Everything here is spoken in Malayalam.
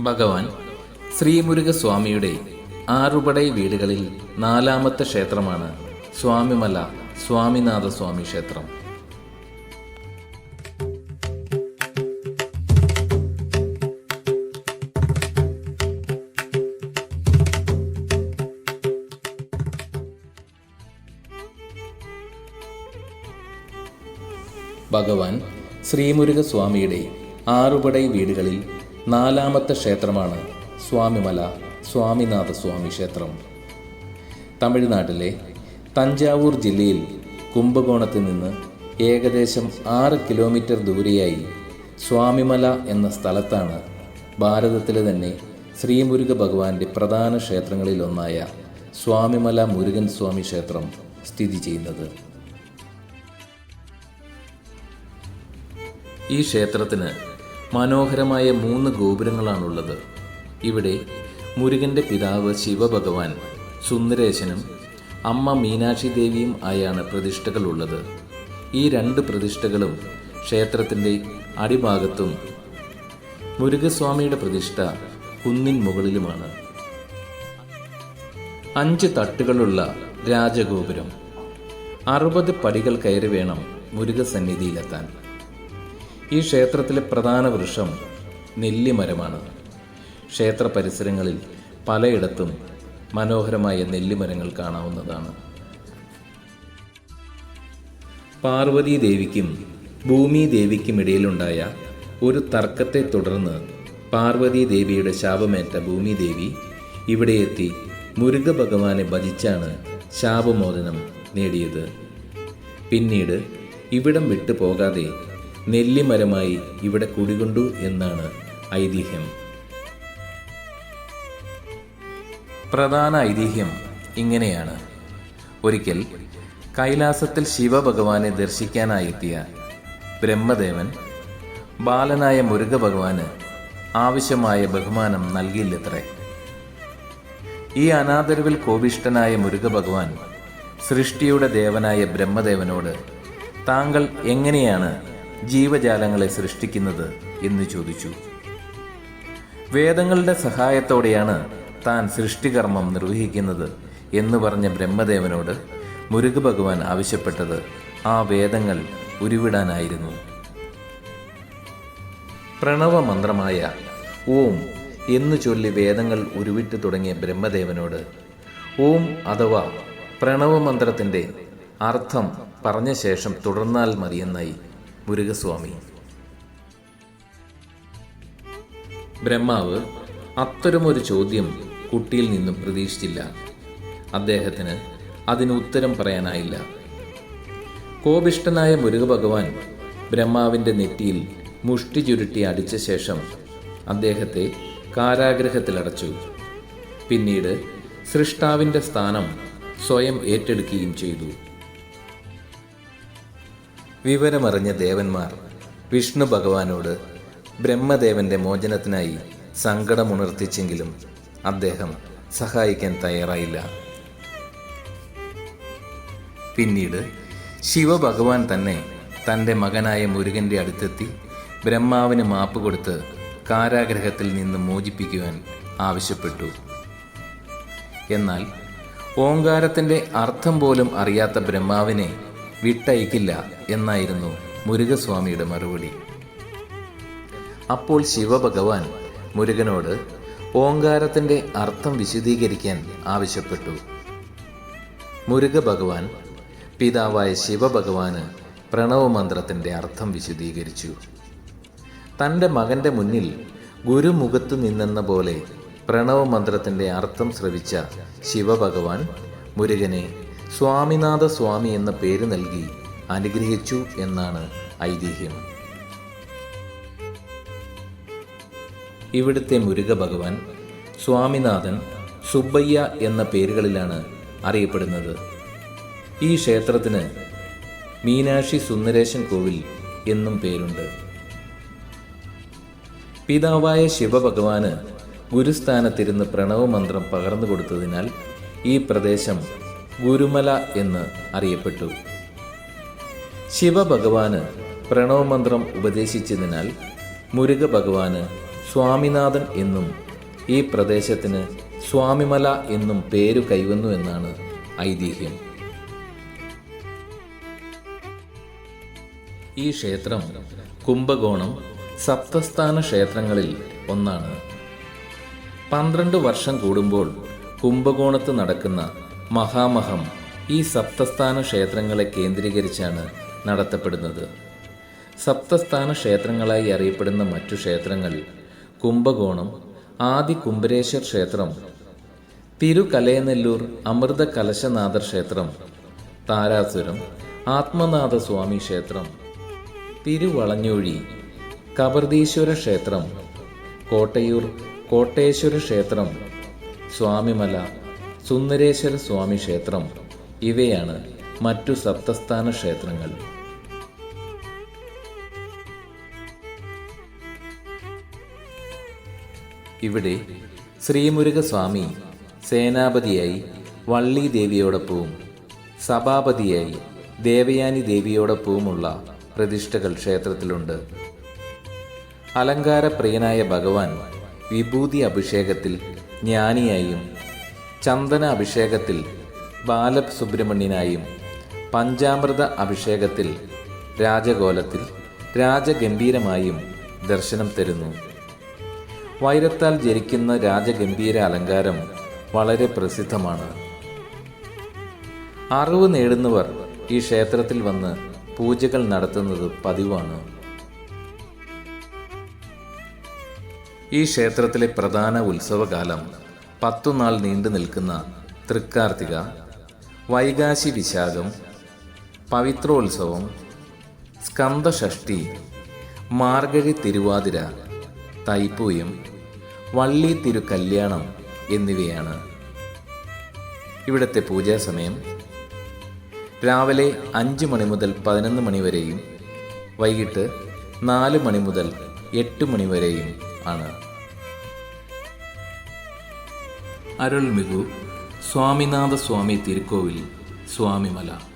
ഭഗവാൻ ശ്രീമുരുകസ്വാമിയുടെ ആറുപടൈ വീടുകളിൽ നാലാമത്തെ ക്ഷേത്രമാണ് സ്വാമിമല സ്വാമിനാഥസ്വാമി ക്ഷേത്രം. ഭഗവാൻ ശ്രീമുരുകസ്വാമിയുടെ ആറുപടൈ വീടുകളിൽ നാലാമത്തെ ക്ഷേത്രമാണ് സ്വാമിമല സ്വാമിനാഥ സ്വാമി ക്ഷേത്രം. തമിഴ്നാട്ടിലെ തഞ്ചാവൂർ ജില്ലയിൽ കുംഭകോണത്ത് നിന്ന് ഏകദേശം ആറ് കിലോമീറ്റർ ദൂരെയായി സ്വാമിമല എന്ന സ്ഥലത്താണ് ഭാരതത്തിലെ തന്നെ ശ്രീമുരുക ഭഗവാന്റെ പ്രധാന ക്ഷേത്രങ്ങളിലൊന്നായ സ്വാമിമല മുരുകൻ സ്വാമി ക്ഷേത്രം സ്ഥിതി ചെയ്യുന്നത്. ഈ ക്ഷേത്രത്തിന് മനോഹരമായ മൂന്ന് ഗോപുരങ്ങളാണുള്ളത്. ഇവിടെ മുരുകന്റെ പിതാവ് ശിവഭഗവാൻ സുന്ദരേശനും അമ്മ മീനാക്ഷി ദേവിയും ആയാണ് പ്രതിഷ്ഠകളുള്ളത്. ഈ രണ്ട് പ്രതിഷ്ഠകളും ക്ഷേത്രത്തിന്റെ അടിഭാഗത്തും മുരുകസ്വാമിയുടെ പ്രതിഷ്ഠ കുന്നിൻ മുകളിലുമാണ്. അഞ്ച് തട്ടുകളുള്ള രാജഗോപുരം. അറുപത് പടികൾ കയറി വേണം മുരുകസന്നിധിയിലെത്താൻ. ഈ ക്ഷേത്രത്തിലെ പ്രധാന വൃക്ഷം നെല്ലിമരമാണ് ക്ഷേത്ര പരിസരങ്ങളിൽ പലയിടത്തും മനോഹരമായ നെല്ലിമരങ്ങൾ കാണാവുന്നതാണ്. പാർവതി ദേവിക്കും ഭൂമി ദേവിക്കും ഇടയിലുണ്ടായ ഒരു തർക്കത്തെ തുടർന്ന് പാർവതി ദേവിയുടെ ശാപമേറ്റ ഭൂമി ദേവി ഇവിടെ എത്തി മുരുക ഭഗവാനെ ഭജിച്ചാണ് ശാപമോചനം നേടിയത്. പിന്നീട് ഇവിടം വിട്ടു പോകാതെ നെല്ലിമരമായി ഇവിടെ കുടികൊണ്ടു എന്നാണ് ഐതിഹ്യം. പ്രധാന ഐതിഹ്യം ഇങ്ങനെയാണ്. ഒരിക്കൽ കൈലാസത്തിൽ ശിവഭഗവാനെ ദർശിക്കാനായെത്തിയ ബ്രഹ്മദേവൻ ബാലനായ മുരുക ഭഗവാന് ആവശ്യമായ ബഹുമാനം നൽകിയില്ലത്രേ. ഈ അനാദരവിൽ കോപിഷ്ടനായ മുരുകഭഗവാൻ സൃഷ്ടിയുടെ ദേവനായ ബ്രഹ്മദേവനോട് താങ്കൾ എങ്ങനെയാണ് ജീവജാലങ്ങളെ സൃഷ്ടിക്കുന്നത് എന്ന് ചോദിച്ചു. വേദങ്ങളുടെ സഹായത്തോടെയാണ് താൻ സൃഷ്ടികർമ്മം നിർവഹിക്കുന്നത് എന്ന് പറഞ്ഞ ബ്രഹ്മദേവനോട് മുരുക ഭഗവാൻ ആവശ്യപ്പെട്ടത് ആ വേദങ്ങൾ ഉരുവിടാനായിരുന്നു. പ്രണവമന്ത്രമായ ഓം എന്നു ചൊല്ലി വേദങ്ങൾ ഉരുവിട്ട് തുടങ്ങിയ ബ്രഹ്മദേവനോട് ഓം അഥവാ പ്രണവമന്ത്രത്തിന്റെ അർത്ഥം പറഞ്ഞ ശേഷം തുടർന്നാൽ മതിയെന്നായി മുരുകസ്വാമി. ബ്രഹ്മാവ് അത്തരമൊരു ചോദ്യം കുട്ടിയിൽ നിന്നും പ്രതീക്ഷിച്ചില്ല. അദ്ദേഹത്തിന് അതിന് ഉത്തരം പറയാനായില്ല. കോപിഷ്ടനായ മുരുക ഭഗവാൻ ബ്രഹ്മാവിന്റെ നെറ്റിയിൽ മുഷ്ടി ചുരുട്ടി അടിച്ച ശേഷം അദ്ദേഹത്തെ കാരാഗ്രഹത്തിലടച്ചു. പിന്നീട് സൃഷ്ടാവിന്റെ സ്ഥാനം സ്വയം ഏറ്റെടുക്കുകയും ചെയ്തു. വിവരമറിഞ്ഞ ദേവന്മാർ വിഷ്ണു ഭഗവാനോട് ബ്രഹ്മദേവന്റെ മോചനത്തിനായി സങ്കടമുണർത്തിച്ചെങ്കിലും അദ്ദേഹം സഹായിക്കാൻ തയ്യാറായില്ല. പിന്നീട് ശിവഭഗവാൻ തന്നെ തന്റെ മകനായ മുരുകന്റെ അടുത്തെത്തി ബ്രഹ്മാവിന് മാപ്പ് കൊടുത്ത് കാരാഗ്രഹത്തിൽ നിന്ന് മോചിപ്പിക്കുവാൻ ആവശ്യപ്പെട്ടു. എന്നാൽ ഓങ്കാരത്തിന്റെ അർത്ഥം പോലും അറിയാത്ത ബ്രഹ്മാവിനെ വിട്ടയക്കില്ല എന്നായിരുന്നു മുരുകസ്വാമിയുടെ മറുപടി. അപ്പോൾ ശിവഭഗവാൻ മുരുകനോട് ഓങ്കാരത്തിന്റെ അർത്ഥം വിശദീകരിക്കാൻ ആവശ്യപ്പെട്ടു. മുരുക ഭഗവാൻ പിതാവായ ശിവഭഗവാന് പ്രണവമന്ത്രത്തിന്റെ അർത്ഥം വിശദീകരിച്ചു. തന്റെ മകന്റെ മുന്നിൽ ഗുരുമുഖത്തു നിന്നെന്ന പോലെ പ്രണവമന്ത്രത്തിന്റെ അർത്ഥം ശ്രവിച്ച ശിവഭഗവാൻ മുരുകനെ സ്വാമിനാഥ സ്വാമി എന്ന പേര് നൽകി അനുഗ്രഹിച്ചു എന്നാണ് ഐതിഹ്യം. ഇവിടുത്തെ മുരുക ഭഗവാൻ സ്വാമിനാഥൻ സുബ്ബയ്യ എന്ന പേരുകളിലാണ് അറിയപ്പെടുന്നത്. ഈ ക്ഷേത്രത്തിന് മീനാക്ഷി സുന്ദരേശൻ കോവിൽ എന്നും പേരുണ്ട്. പിതാവായ ശിവഭഗവാന് ഗുരുസ്ഥാനത്തിരുന്ന് പ്രണവമന്ത്രം പകർന്നു കൊടുത്തതിനാൽ ഈ പ്രദേശം ഗുരുമല എന്ന് അറിയപ്പെട്ടു. ശിവഭഗവാന് പ്രണവമന്ത്രം ഉപദേശിച്ചതിനാൽ മുരുക ഭഗവാന് സ്വാമിനാഥൻ എന്നും ഈ പ്രദേശത്തിന് സ്വാമിമല എന്നും പേരു കൈവന്നു എന്നാണ് ഐതിഹ്യം. ഈ ക്ഷേത്രം കുംഭകോണം സപ്തസ്ഥാന ക്ഷേത്രങ്ങളിൽ ഒന്നാണ്. പന്ത്രണ്ട് വർഷം കൂടുമ്പോൾ കുംഭകോണത്ത് നടക്കുന്ന മഹാമഹം ഈ സപ്തസ്ഥാന ക്ഷേത്രങ്ങളെ കേന്ദ്രീകരിച്ചാണ് നടത്തപ്പെടുന്നത്. സപ്തസ്ഥാന ക്ഷേത്രങ്ങളായി അറിയപ്പെടുന്ന മറ്റു ക്ഷേത്രങ്ങൾ കുംഭകോണം ആദി കുംഭരേശ്വർ ക്ഷേത്രം തിരുകലയനെല്ലൂർ അമൃത കലശനാഥർ ക്ഷേത്രം താരാസുരം ആത്മനാഥ സ്വാമി ക്ഷേത്രം തിരുവളഞ്ഞൂഴി കബർദീശ്വര ക്ഷേത്രം കോട്ടയൂർ കോട്ടേശ്വര ക്ഷേത്രം സ്വാമിമല സുന്ദരേശ്വര സ്വാമി ക്ഷേത്രം. ഇവയാണ് മറ്റു സപ്തസ്ഥാന ക്ഷേത്രങ്ങൾ. ഇവിടെ ശ്രീമുരുകസ്വാമി സേനാപതിയായി വള്ളി ദേവിയോടൊപ്പവും സഭാപതിയായി ദേവയാനി ദേവിയോടൊപ്പവുമുള്ള പ്രതിഷ്ഠകൾ ക്ഷേത്രത്തിലുണ്ട്. അലങ്കാരപ്രിയനായ ഭഗവാൻ വിഭൂതി അഭിഷേകത്തിൽ ജ്ഞാനിയായും ചന്ദന അഭിഷേകത്തിൽ ബാല സുബ്രഹ്മണ്യനായും പഞ്ചാമൃത അഭിഷേകത്തിൽ രാജകോലത്തിൽ രാജഗംഭീരമായും ദർശനം തരുന്നു. വൈരത്താൽ ജനിക്കുന്ന രാജഗംഭീര അലങ്കാരം വളരെ പ്രസിദ്ധമാണ്. അറിവ് നേടുന്നവർ ഈ ക്ഷേത്രത്തിൽ വന്ന് പൂജകൾ നടത്തുന്നത് പതിവാണ്. ഈ ക്ഷേത്രത്തിലെ പ്രധാന ഉത്സവകാലം പത്തുനാൾ നീണ്ടു നിൽക്കുന്ന തൃക്കാർത്തിക വൈകാശി വിശാഖം പവിത്രോത്സവം സ്കന്ദഷഷ്ടി മാർഗഴി തിരുവാതിര തൈപ്പൂയം വള്ളി തിരുക്കല്യാണം എന്നിവയാണ്. ഇവിടുത്തെ പൂജാസമയം രാവിലെ അഞ്ച് മണി മുതൽ പതിനൊന്ന് മണി വരെയും വൈകിട്ട് നാല് മണി മുതൽ എട്ട് മണി വരെയും ആണ്. അരുൾമികു സ്വാമിനാഥ സ്വാമി തിരുക്കോവിൽ സ്വാമിമല.